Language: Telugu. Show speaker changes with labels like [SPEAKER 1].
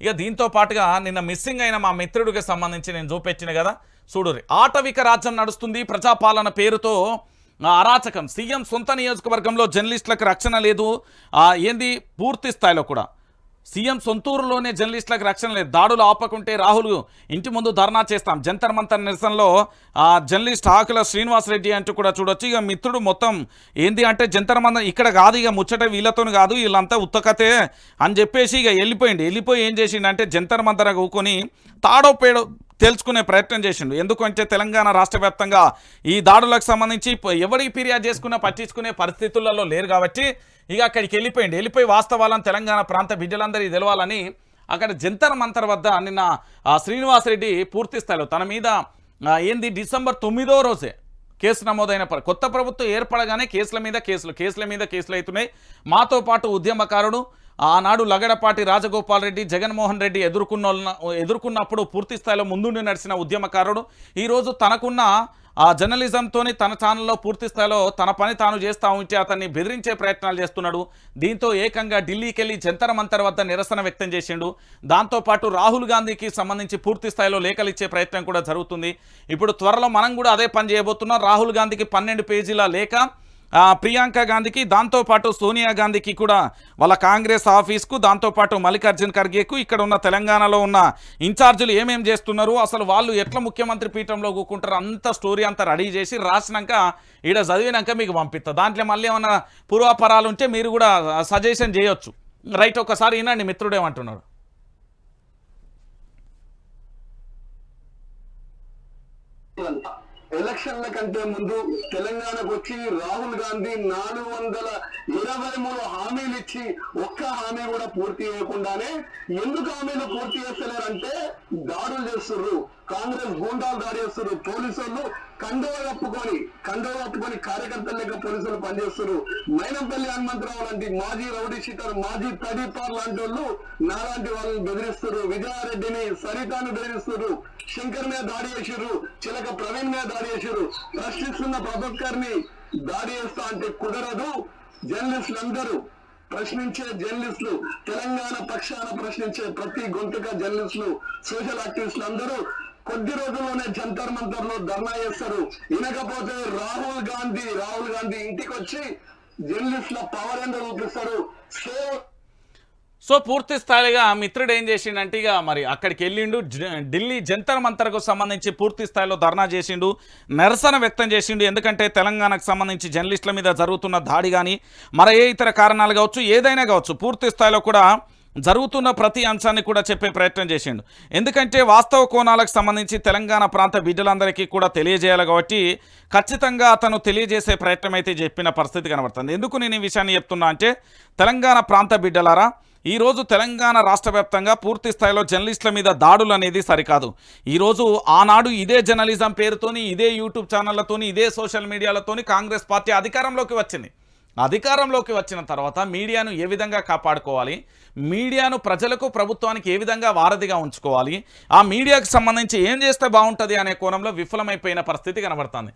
[SPEAKER 1] ఇక దీంతో పాటుగా నిన్న మిస్సింగ్ అయిన మా మిత్రుడికి సంబంధించి నేను చూపెట్టిన కదా చూడురి ఆటవిక రాజ్యం నడుస్తుంది ప్రజాపాలన పేరుతో అరాచకం సీఎం సొంత నియోజకవర్గంలో జర్నలిస్టులకు రక్షణ లేదు ఏంది పూర్తి స్థాయిలో కూడా. సీఎం సొంతూరులోనే జర్నలిస్టులకు రక్షణ లేదు. దాడులు ఆపకుంటే రాహుల్ ఇంటి ముందు ధర్నా చేస్తాం. జంతర్ మంతర్ నిరసనలో ఆ, జర్నలిస్ట్ ఆకుల శ్రీనివాసరెడ్డి అంటూ కూడా చూడొచ్చు. ఇక మిత్రుడు మొత్తం ఏంది అంటే జంతర్ మంతర్ ఇక్కడ కాదు ఇక ముచ్చట వీళ్ళతో కాదు వీళ్ళంతా ఉత్తకతే అని చెప్పేసి ఇక వెళ్ళిపోయింది వెళ్ళిపోయి ఏం చేసిండంటే జంతర్ మంతర కూకొని తాడో పేడో తెలుసుకునే ప్రయత్నం చేసిండు. ఎందుకంటే తెలంగాణ రాష్ట్ర వ్యాప్తంగా ఈ దాడులకు సంబంధించి ఎవరికి ఫిర్యాదు చేసుకున్నా పట్టించుకునే పరిస్థితులలో లేరు కాబట్టి ఇక అక్కడికి వెళ్ళిపోయింది వెళ్ళిపోయి వాస్తవాలను తెలంగాణ ప్రాంత బిడ్డలందరికీ తెలవాలని అక్కడ జంతర్ మంతర్ వద్ద నిన్న శ్రీనివాసరెడ్డి పూర్తి స్థాయిలో తన మీద ఏంది డిసెంబర్ తొమ్మిదో రోజే కేసు నమోదైన కొత్త ప్రభుత్వం ఏర్పడగానే కేసుల మీద కేసులు కేసుల మీద కేసులు అవుతున్నాయి. మాతో పాటు ఉద్యమకారుడు ఆనాడు లగడపాటి రాజగోపాల్ రెడ్డి జగన్మోహన్ రెడ్డి ఎదుర్కొన్న ఎదుర్కొన్నప్పుడు పూర్తి స్థాయిలో ముందుండి నడిచిన ఉద్యమకారుడు. ఈరోజు తనకున్న ఆ జర్నలిజంతోని తన ఛానల్లో పూర్తి స్థాయిలో తన పని తాను చేస్తూ ఉంటే అతన్ని బెదిరించే ప్రయత్నాలు చేస్తున్నాడు. దీంతో ఏకంగా ఢిల్లీకి వెళ్ళి జంతర్ మంతర్ వద్ద నిరసన వ్యక్తం చేసిండు. దాంతోపాటు రాహుల్ గాంధీకి సంబంధించి పూర్తి స్థాయిలో లేఖలు ఇచ్చే ప్రయత్నం కూడా జరుగుతుంది. ఇప్పుడు త్వరలో మనం కూడా అదే పని చేయబోతున్నాం. రాహుల్ గాంధీకి పన్నెండు పేజీల లేఖ ప్రియాంక గాంధీకి దాంతోపాటు సోనియా గాంధీకి కూడా వాళ్ళ కాంగ్రెస్ ఆఫీస్కు దాంతోపాటు మల్లికార్జున్ ఖర్గేకు ఇక్కడ ఉన్న తెలంగాణలో ఉన్న ఇన్ఛార్జీలు ఏమేం చేస్తున్నారు? అసలు వాళ్ళు ఎట్లా ముఖ్యమంత్రి పీఠంలో కూకుంటారు? అంత స్టోరీ అంతా రెడీ చేసి రాసినాక ఈడ చదివినాక మీకు పంపిస్తా. దాంట్లో మళ్ళీ ఏమన్నా పూర్వాపరాలు ఉంటే మీరు కూడా సజెషన్ చేయొచ్చు. రైట్ ఒకసారి వినండి మిత్రుడేమంటున్నాడు అంతా
[SPEAKER 2] ఎలక్షన్ల కంటే ముందు తెలంగాణకు వచ్చి రాహుల్ గాంధీ నాలుగు వందల ఇరవై మూడు హామీలు ఇచ్చి ఒక్క హామీ కూడా పూర్తి చేయకుండానే ఎందుకు హామీలు పూర్తి చేస్తలేరంటే దాడులు చేస్తుర్రు. కాంగ్రెస్ గూండాలు దాడి చేస్తుర్రు. వాళ్ళు కండవ కప్పుకొని కండవ కప్పుకొని కార్యకర్తలు లేక పోలీసులు పనిచేస్తున్నారు మైనంపల్లి హనుమంతరావు లాంటి మాజీ రౌడీ షీటర్ మాజీ తడిపార్ లాంటి వాళ్ళు నాలాంటి వాళ్ళని బెదిరిస్తున్నారు విజయారెడ్డిని సరితాను బెదిరిస్తున్నారు శంకర్ మీద దాడి చేసిర్రు చిలక ప్రవీణ్ మీద దాడి చేసిర్రు. ప్రశ్నిస్తున్న ప్రతి ఒక్కరిని దాడి చేస్తా అంటే కుదరదు. జర్నలిస్టులు అందరూ ప్రశ్నించే జర్నలిస్టులు తెలంగాణ పక్షాన ప్రశ్నించే ప్రతి గొంతుక జర్నలిస్టులు సోషల్ యాక్టివిస్టులు అందరూ కొద్ది రోజుల్లోనే జంతర్ మంతర్లో ధర్నా చేస్తారు. వినకపోతే రాహుల్ గాంధీ రాహుల్ గాంధీ ఇంటికి వచ్చి జర్నలిస్టుల పవర్ ఎంత చూపిస్తారు సో
[SPEAKER 1] సో పూర్తి స్థాయిగా మిత్రుడు ఏం చేసిండంటే ఇక మరి అక్కడికి వెళ్ళిండు. జ- ఢిల్లీ జంతర్ మంతర్కు సంబంధించి పూర్తి స్థాయిలో ధర్నా చేసిండు. నిరసన వ్యక్తం చేసిండు. ఎందుకంటే తెలంగాణకు సంబంధించి జర్నలిస్టుల మీద జరుగుతున్న దాడి కానీ మరి ఏ ఇతర కారణాలు కావచ్చు ఏదైనా కావచ్చు పూర్తి స్థాయిలో కూడా జరుగుతున్న ప్రతి అంశాన్ని కూడా చెప్పే ప్రయత్నం చేసిండు. ఎందుకంటే వాస్తవ కోణాలకు సంబంధించి తెలంగాణ ప్రాంత బిడ్డలందరికీ కూడా తెలియజేయాలి కాబట్టి ఖచ్చితంగా అతను తెలియజేసే ప్రయత్నం అయితే చెప్పిన పరిస్థితి కనబడుతుంది. ఎందుకు నేను ఈ విషయాన్ని చెప్తున్నా అంటే తెలంగాణ ప్రాంత బిడ్డలారా ఈరోజు తెలంగాణ రాష్ట్ర వ్యాప్తంగా పూర్తి స్థాయిలో జర్నలిస్టుల మీద దాడులు అనేది సరికాదు. ఈరోజు ఆనాడు ఇదే జర్నలిజం పేరుతోని ఇదే యూట్యూబ్ ఛానళ్ళతోని ఇదే సోషల్ మీడియాలతోని కాంగ్రెస్ పార్టీ అధికారంలోకి వచ్చింది. అధికారంలోకి వచ్చిన తర్వాత మీడియాను ఏ విధంగా కాపాడుకోవాలి? మీడియాను ప్రజలకు ప్రభుత్వానికి ఏ విధంగా వారధిగా ఉంచుకోవాలి? ఆ మీడియాకు సంబంధించి ఏం చేస్తే బాగుంటుంది అనే కోణంలో విఫలమైపోయిన పరిస్థితి కనబడుతుంది.